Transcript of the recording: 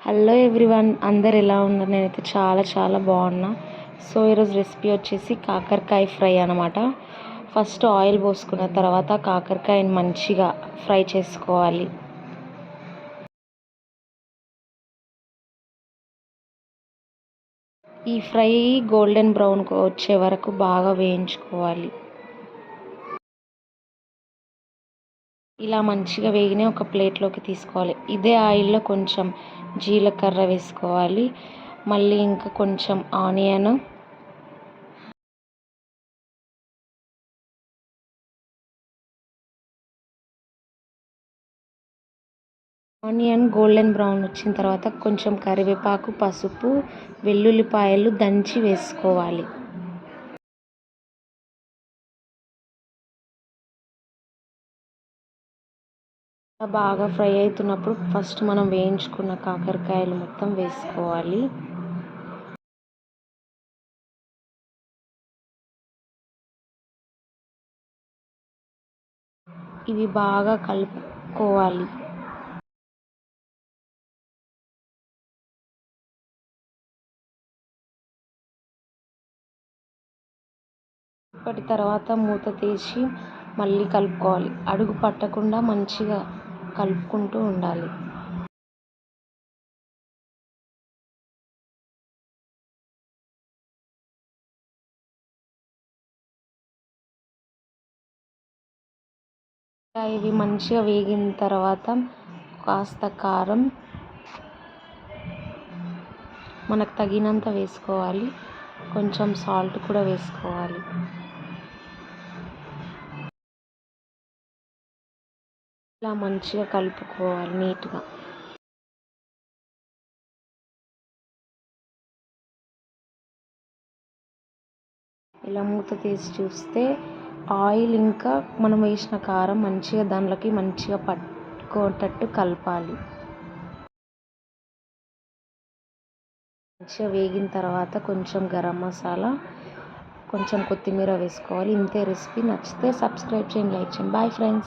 Hello everyone అందరు ఎలా ఉన్నారు? నేనైతే చాలా చాలా బాగున్నా. సో ఈరోజు రెసిపీ వచ్చేసి కాకరకాయ ఫ్రై అనమాట ఫస్ట్ ఆయిల్ పోసుకున్న తర్వాత కాకరకాయని మంచిగా ఫ్రై చేసుకోవాలి. ఈ ఫ్రై గోల్డెన్ బ్రౌన్ వచ్చే వరకు బాగా వేయించుకోవాలి. ఇలా మంచిగా వేగిన ఒక ప్లేట్లోకి తీసుకోవాలి. ఇదే ఆయిల్లో కొంచెం జీలకర్ర వేసుకోవాలి. మళ్ళీ ఇంకా కొంచెం ఆనియన్. ఆనియన్ గోల్డెన్ బ్రౌన్ వచ్చిన తర్వాత కొంచెం కరివేపాకు పసుపు వెల్లుల్లిపాయలు దంచి వేసుకోవాలి. బాగా ఫ్రై అవుతున్నప్పుడు ఫస్ట్ మనం వేయించుకున్న కాకరకాయలు మొత్తం వేసుకోవాలి. ఇవి బాగా కలుపుకోవాలి. ఇప్పటి తర్వాత మూత తీసి మళ్ళీ కలుపుకోవాలి. అడుగు పట్టకుండా మంచిగా కలుపుకుంటూ ఉండాలి. ఇవి మంచిగా వేగిన తర్వాత కాస్త కారం మనకు తగినంత వేసుకోవాలి. కొంచెం సాల్ట్ కూడా వేసుకోవాలి. ఇలా మంచిగా కలుపుకోవాలి నీట్గా. ఇలా మూత తీసి చూస్తే ఆయిల్ ఇంకా మనం వేసిన కారం మంచిగా దాంట్లోకి మంచిగా పట్టుకోటట్టు కలపాలి. మంచిగా వేగిన తర్వాత కొంచెం గరం మసాలా కొంచెం కొత్తిమీర వేసుకోవాలి. ఇంతే రెసిపీ నచ్చితే సబ్స్క్రైబ్ చేయండి లైక్ చేయండి. Bye friends